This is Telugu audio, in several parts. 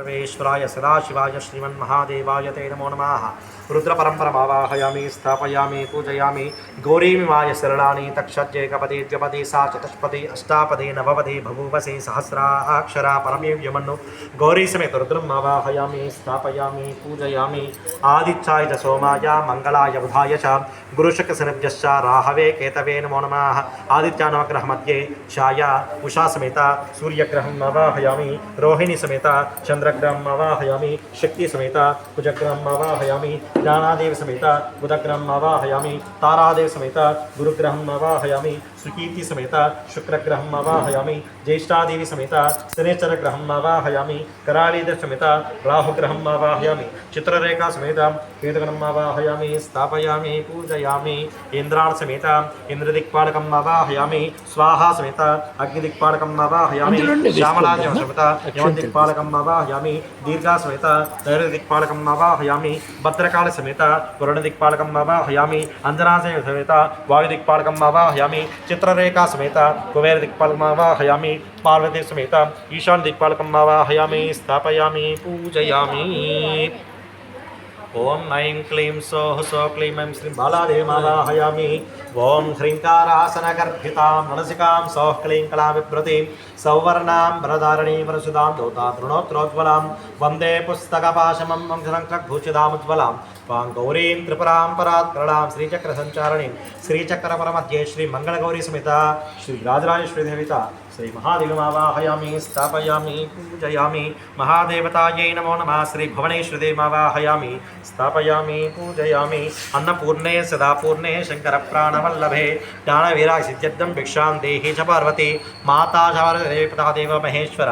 सर्वेश्वराय सदाशिवाय श्रीमन्महादेवाय ते नमो नमः। रुद्रपरम्परमावाहयामि, स्थापयामि, पूजयामि। गौरीमिमाय सरलानि तक्षज्जेकपदे द्व्यपदे सा चतुष्पदे अष्टापदे नवपदे बभूवसे सहस्रा अक्षरा परमेव्यमन्नु। गौरी समेत रुद्रम् आवाहयामि स्थापयामि, पूजयामि। आदित्याय च सोमाय मङ्गलाय बुधाय च। गुरुशकसनिभ्यश्च राहवे, केतवे, नमो नमः। आदित्यानवग्रहमध्ये छाया उषा समेत सूर्यग्रहम् आवाहयामि रोहिणी समेत चन्द्रग्रहम् आवाहयामि शक्ति समेत कुजग्रहम् आवाहयामि ज्ञानादेव समेत बुधग्रहम आवाहयामि तारादेव समेत गुरुग्रहम आवाहयामि सुकीर्ति समेत शुक्रग्रहम् आवाहयामि ज्येष्ठादेवी समेत शनेश्वरग्रहम् आवाहयामि कराळीदेव समेत राहुग्रहम् आवाहयामि चित्ररेखा समेत केतगणम् आवाहयामि स्थापयामि पूजयामि इन्द्राण समेत इन्द्रदिक्पालकम् आवाहयामि स्वाहा समेत अग्निदिक्पालकम् आवाहयामि श्यामलाजं समेत यमदिक्पालकम् आवाहयामि दीर्घा समेत नैरदिक्पालकम् आवाहयामि भद्रकाल समेत वरुणदिक्पालकम् आवाहयामि अञ्जनाशय समेत वायुदिक्पालकम् आवाहयामि చిత్రరేఖా సమేత కుబేర దిక్పాలకం ఆవాహయామి పార్వతీ సమేత ఈశాన్ దిక్పాలకం ఆవాహయామి స్థాపయామి పూజయామి. ॐ ऐं क्लीं सौः सौ क्लीं ऐं श्रीं बालादेवमावाहयामि ॐ ह्रीङ्कारासनगर्भितां मनसिकां सौः क्लीं कलां विभ्रतीं सौवर्णां वरधारणीं वरसुदां दोता तृणोत्रोज्ज्वलां वंदे पुस्तकपाशमं वंशरङ्कभूषितामुज्ज्वलां त्वां गौरीं त्रिपुरां परात्करणां श्रीचक्रसञ्चारणीं श्रीचक्रपरमध्ये श्रीमङ्गलगौरी समेता श्रीराजराजेश्वरीदेविता श्रीमहादेवमावाहयामि स्थापयामि पूजयामि महादेवतायै नमो नमः श्रीभुवनेश्वरीदेवमावाहयामि स्थापयामि पूजयामि अन्नपूर्णे सदा पूर्णे शङ्करप्राणवल्लभे ज्ञानवीरासिद्ध्यर्थं भिक्षां देहि च पार्वती माता च वरदेवी पिता देव महेश्वर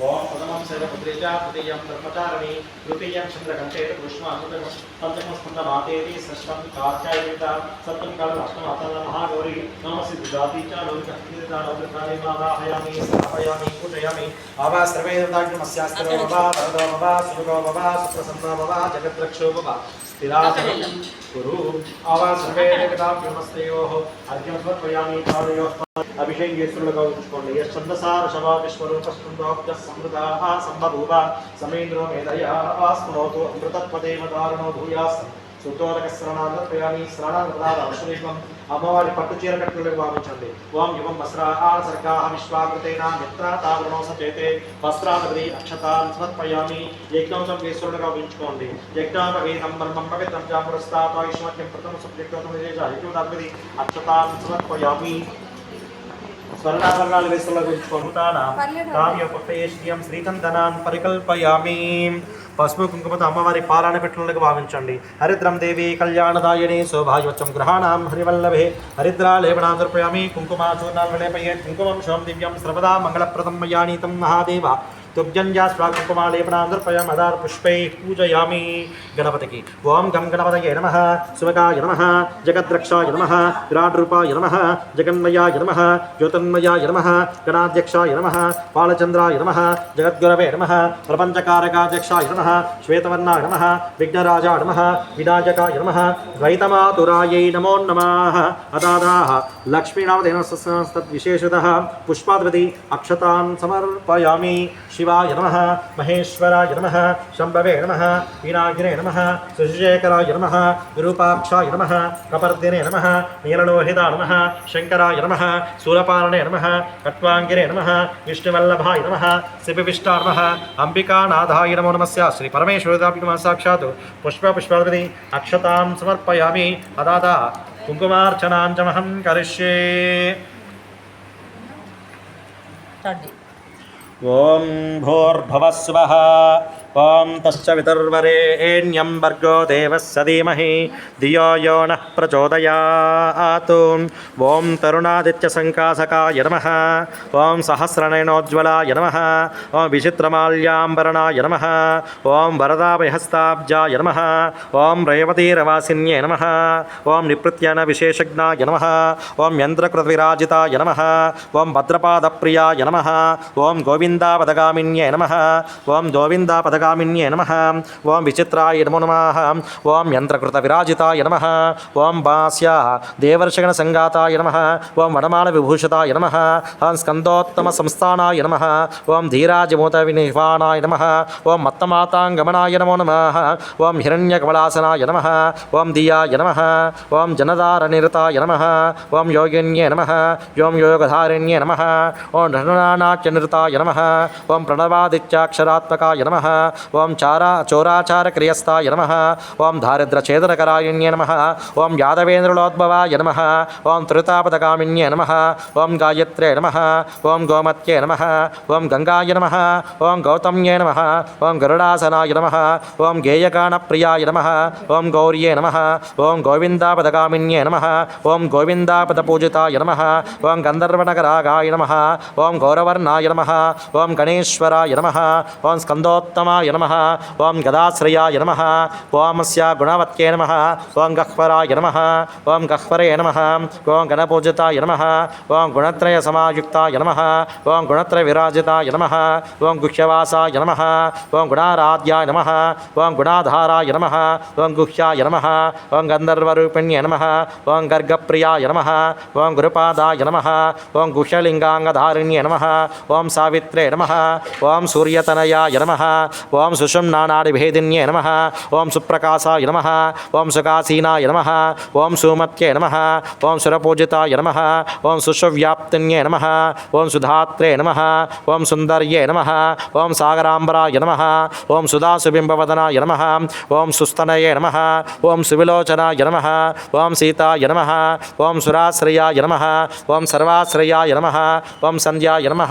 ఓం ప్రథమం సర్వపుత్రేజా తృతీయం బ్రహ్మచారిణి తృతీయం చంద్రకంఠేత పుష్మాంతం పంచమస్కంద మాతేతి షష్టం కార్యాయుత సప్తం కాలం అష్టమ అతల మహాగౌరి. నమసి దాతీచా లోక స్థిత లోకాన్ని మాదాహయామి. ప్రయామి పూజయామి బాబా సర్వేదాగ్రమస్యాస్త్రో బాబా వరదో బాబా సుఖో బాబా సుప్రసన్నో బాబా జగద్రక్షో బాబా స్థిరాసనం సమేంద్రో మేధయా అమృతత్వదేవ దారుణో భూయాస్ సుతోరక స్నానాన్ని ప్రయామి అమ్మవారి పట్టు చీర కట్టులకు భావించండి ఓం యువం వస్త్రా సర్గా విశ్వాకృతైన మిత్ర తావరణో సచేతే. వస్త్రాపది అక్షతాన్ సమర్పయామి. యజ్ఞోసం ఈశ్వరుడుగా ఉంచుకోండి యజ్ఞాపవేదం బ్రహ్మం పవిత్రం చ పురస్తాత్మత్యం ప్రథమ సబ్జెక్టోసం యజ్ఞోదాపది అక్షతాన్ సమర్పయామి. స్వర్ణాభరణాలు వేసులో గురించుకుంటానా కావ్య పుట్టేశ్రియం శ్రీకందనాన్ పరికల్పయామి. పసుపు కుంకుమతో అమ్మవారి పాలన పెట్టులకు భావించండి. హరిద్రం దేవి కళ్యాణదాయని శోభాయువచ్చం గ్రహాణం హరివల్లభే. హరిద్రా లేపనాదర్పయామి కుంకుమ చూర్ణాలు లేపయే. కుంకుమం శోం దివ్యం సర్వదా మంగళప్రదం మయానీతం మహాదేవ. తుభ్యంజా స్వాకుంకుమాలేపనాంధ్రపయం అదార్ పుష్పై పూజయామి గణపతికి ఓం గం గణపతయ నమ శివకాయ నమ జగద్రక్షాయ నమ విరాట్రూపాయ నమ జగన్మయాయ నమ జ్యోతన్మయాయ నమ గణాధ్యక్షాయ నమ బాలచంద్రాయ నమ జగద్గురవే నమ ప్రపంచకారకాధ్యక్షాయ నమ శ్వేతవర్ణాయ నమ విఘ్నరాజా నమ వినాయకాయ నమ ద్వైతమాతురాయై నమో నమ అదాదాः లక్ష్మీనామధేనస్తద్విశేషతः పుష్పాద్వతి అక్షతాన్ సమర్పయామి శ్రీ శివాయ నమ మహేశ్వరాయ నమ శంభవే నమ వీణాగ్నే నమ శశిశేఖరాయ నమ విరూపాక్షాయ నమ కపర్దినే నమ నీలలోహితా నమ శంకరాయ నమ శూలపాలనే నమ కట్వాంగిరే నమ విష్ణువల్లభాయ నమ శిపివిష్టా నమ అంబికానాథాయ నమో నమస్య శ్రీ పరమేశ్వరదాపి నమ సాక్షాత్ పుష్ప పుష్పావతి అక్షతాం సమర్పయామి అదాత కుంకుమార్చనాంచమహం కరిష్యే. స్టార్ట్ చేయి. ఓం తశ్చ వితర్వరేణ్యం భర్గో దేవస్ సధీమహి ధియో యో నః ప్రచోదయాత్ ఓం తరుణాదిత్య సంకాసకాయ నమ ఓం సహస్రనయనోజ్వలాయ నమ ఓం విచిత్రమాల్యాంబరణాయ నమ ఓం వరదాభయహస్తాబ్జాయ నమ ఓం రేవతీరవాసిన్యే నమ ఓం నిపృత్యన విశేషజ్ఞాయ నమ ఓం యంత్రకృత యంత్రకృతవిరాజితాయ నమ ఓం భద్రపాదప్రియాయ నమ ఓం గోవిందాపదగామిన్యే నమ ఓం గోవిందాపద యంత్రగామిన్యే నమ ఓం విచిత్రాయ నమో నమ ఓం యంత్రకృత విరాజితాయ నమ ఓం బాస్యా దేవర్షగణ సంగాతాయ నమ ఓం వనమాన విభూషితాయ నమ ఓం స్కందోత్తమ సంస్థానాయ నమ ఓం ధీరాజమూత వినిహ్వాణాయ నమ ఓం మత్తమాతాంగమనాయ నమో నమ ఓం హిరణ్యకమలాసనాయ నమ ఓం దియాయ నమ ఓం జనదారనిరతాయ నమ ఓం యోగిన్యే నమ ఓం యోగధారిణ్యే నమ ఓం రణనానాట్యనిరతాయ నమ ఓం ప్రణవాదిత్యాక్షరాత్మకాయ నమ ఓం చారా చోరాచార క్రియస్థాయ నమ ఓం దారిద్రచేదనకరాయణ్య నమ ఓం యాదవేంద్రులోద్భవాయ నమ ఓం త్రితాపదకామిన్యే నమ ఓం గాయత్రే నమ ఓం గోమత్యే నమ ఓం గంగాయ నమ ఓం గౌతమ్యే నమ ఓం గరుడాసనాయ నమ ఓం గేయగాణప్రియాయ నమ ఓం గౌర్యే నమ ఓం గోవిందాపదకామిన్యే నమ ఓం గోవిందాపదపూజితాయ నమ ఓం గంధర్వనగరాగాయ నమ ఓం గౌరవర్ణాయ నమ ఓం గణేశ్వరాయ నమ ఓం స్కందోత్తమాయ स्कन्दोत्तमाय नमः ॐ गदाश्रयाय नमः ॐ गुणवत्ये नमः ॐ गह्वराय नमः ॐ गह्वरे नमः ॐ गणपूजिताय नमः ॐ गुणत्रयसमायुक्ताय नमः ॐ गुणत्रयविराजिताय नमः ॐ गुह्यवासाय नमः ॐ गुणाराध्याय नमः ॐ गुणाधाराय नमः ॐ गुह्याय नमः ॐ गन्धर्वरूपिण्ये नमः ॐ गर्गप्रियाय नमः ॐ गुरुपादाय नमः ॐ गुह्यलिङ्गाङ्गधारिण्ये नमः ॐ सावित्रे नमः ॐ सूर्यतनयाय नमः ఓం సుషంనానాడిభేదిన్యే నమ ఓం సుప్రకాశాయ నమ ఓం సుకాసీనాయ నమ ఓం సుమత్యే నమ ఓం సురపూజితాయ నమ ఓం సుషవ్యాప్తిన్యే నమ ఓం సుధాత్రే నమ ఓం సుందర్యే నమ ఓం సాగరాంబరాయ నమ ఓం సుధాసుబింబవదనాయ నమ ఓం సుస్తనయే నమ ఓం సువిలోచనాయ నమ ఓం సీతాయ నమ ఓం సురాశ్రయాయ నమ ఓం సర్వాశ్రయాయ నమ ఓం సంధ్యాయ నమ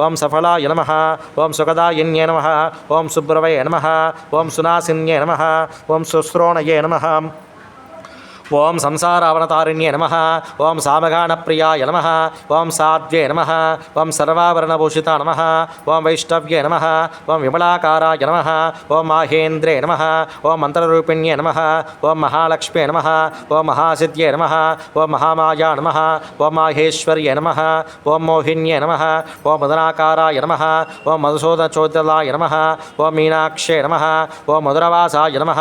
ఓం సఫలాయ నమ ఓం సుఖదాయిన్యే నమ ఓం సు సుబ్రవయ నమ. ఓం సునాసిన్యే నమ. ఓం శుశ్రోణయే నమ. ఓం సంసారావనతారిణ్యే నమ ఓం సామగానప్రియాయ నమ ఓం సాధ్వే నమ ఓం సర్వాభరణభూషిత నమ ఓం వైష్ణవ్యే నమ ఓం విమలాకారాయ నమ ఓం మాహేంద్రే నమ ఓం మంత్రరూపిణ్యే నమ ఓం మహాలక్ష్మే నమ ఓం మహాసిద్ధ్యే నమ ఓం మహామాయా నమ ఓం మాహేశ్వర్యే నమ ఓం మోహిన్యే నమ ఓం మదనాకారాయ నమ ఓం మధుసూదనచోదలాయ నమ ఓం మీనాక్షే నమ ఓం మధురవాసాయ నమ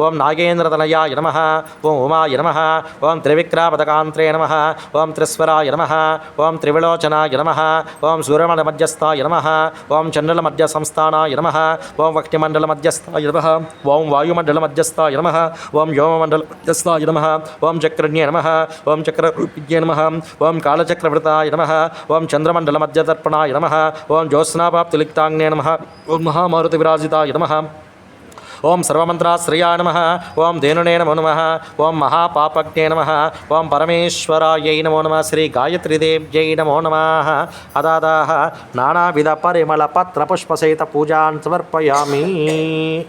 ఓం నాగేంద్రతనయాయ నమ ఓం ఉమాయ నమ ఓం త్రివిక్రాపదకాంత్రే నమ ఓం త్రిస్వరాయ నమ ఓం త్రివిలోచనాయ నమ ఓం సూర్యమండల మధ్యస్థాయ నమ ఓం చంద్రుల మధ్య సంస్థానాయ నమ ఓం వక్టిమండల మధ్యస్థాయ నమ ఓం వాయుమండల మధ్యస్థాయ నమ ఓం వ్యోమమండల మధ్యస్థాయ నమ ఓం చక్రణ్యే నమ ఓం చక్రరూపిణ్యే నమ ఓం కాళచక్రవృతాయ నమ ఓం చంద్రమండల మధ్యదర్పణాయ నమ ఓం జ్యోత్స్నాపాప్తిలిక్తాంగ్నే నమ ఓం మహామారుతి విరాజితాయ నమ ఓం సర్వమంత్రాశ్రయా నమ. ఓం ధేనునే నమో నమ. ఓం మహాపాపజ్ఞే నమ. ఓం పరమేశ్వరాయై నమో నమ. శ్రీ గాయత్రీదేవ్యై నమో నమ. అదాదా నానావిధ పరిమళ పత్ర పుష్పసహిత పూజాన్ సమర్పయామి.